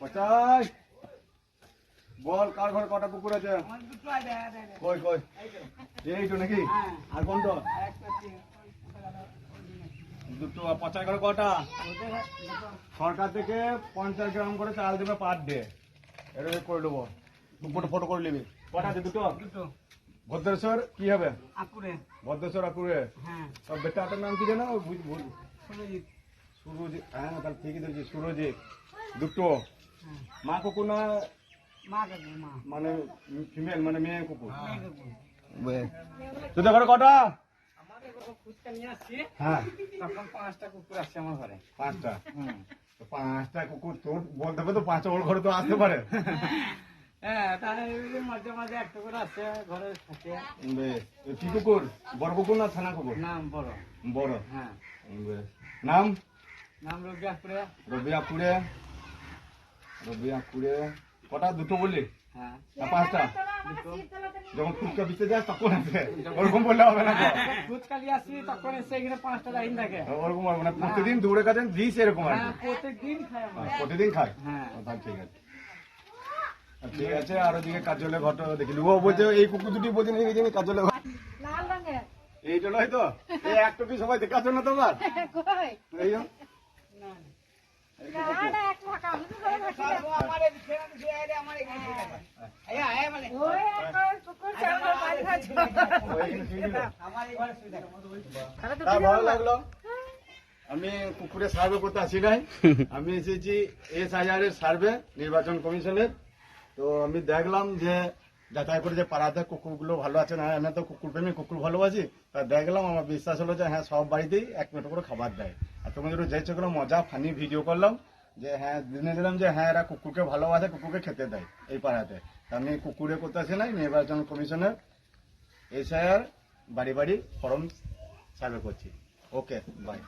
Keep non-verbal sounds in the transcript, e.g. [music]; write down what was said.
পচাই বল কার ঘরে কটা কুকুর আছে? কই কই? এই তো নাকি? আর কোনটা? দুটো পচাই ঘরে কটা? সরকার থেকে পঞ্চাশ গ্রাম করে চাল দেবে পার ডে। এটা করে দেবো। ফটো ফটো করে নিবি। কটা আছে দুটো? দুটো। ভদ্রেশ্বর কি হবে? আপুরে ভদ্রেশ্বর আকুরে। হ্যাঁ। সব বেটাটার নাম কি জানো সুরজিৎ। সুরজিৎ হ্যাঁ তাহলে ঠিকই ধরেছি সুরজিৎ। দুটো। মা কুকুর না মানে ফিমেল মানে মেয়ে কুকুর? তোদের ঘরে কটা? হ্যাঁ। তখন পাঁচটা কুকুর আসছে আমার ঘরে। পাঁচটা? পাঁচটা কুকুর তোর বলতে হবে পাঁচটা ওর ঘরে তো আসতে পারে। হ্যাঁ মাঝে মাঝে একটা করে আসছে ঘরে থাকে। বেশ। কি কুকুর? বড় কুকুর না ছানা কুকুর? নাম বড়। বড়। হ্যাঁ। বেশ। নাম? নাম রবি আপুরে রবিয়া কুড়ে কটা? দুটো বললি? হ্যাঁ। পাঁচটা? যখন ফুচকা বিচতে যাস তখন আছে ওরকম বললে হবে না ফুচকা নিয়ে আসছি তখন এসে এখানে পাঁচটা লাইন থাকে ওরকম হবে না। প্রতিদিন দৌড়ে কাছেন দিস এরকম আর হ্যাঁ কি খাই হ্যাঁ, প্রতিদিন খায় হ্যাঁ। তাহলে ঠিক আছে। আর ঠিক আছে আর ওদিকে কাজলের ঘট দেখি। ও বলছে এই কুকুর দুটি বলছে নাকি জানি কাজলের ঘর? লাল রঙের। এইটা নয় তো? এই একটা কি সবাই দেখাচ্ছ না তোমার? এই যে। গাড়া এক ফাঁকা আমি তো ঘরে বসে আছি। ওই এক কুকুর চাপা বাড়ি খাচ্ছে ও, এইখানে শুয়ে দিল। আমার এই ঘরে শুয়ে থাকে তাহলে তো তা দুজন ভালো লাগল। আমি কুকুরের সার্ভে করতে আসি নাই। [laughs] আমি এসেছি এস হাজারের সার্ভে নির্বাচন কমিশনের। তো আমি দেখলাম যে যাচাই করে যে পাড়াতে কুকুরগুলো ভালো আছে না আমি তো কুকুর প্রেমী কুকুর ভালোবাসি। তা দেখলাম আমার বিশ্বাস হলো যে হ্যাঁ সব বাড়িতেই এক মিনিট করে খাবার দেয়। আর তোমাদের যে যেগুলো মজা ফানি ভিডিও করলাম। যে হ্যাঁ জেনে দিলাম যে হ্যাঁ এরা কুকুরকে ভালোবাসে কুকুরকে খেতে দেয় এই পাড়াতে। আমি কুকুরে করতেছি নাই নির্বাচন কমিশনের এসআইআর বাড়ি বাড়ি ফর্ম সার্ভে করছি। Okay bye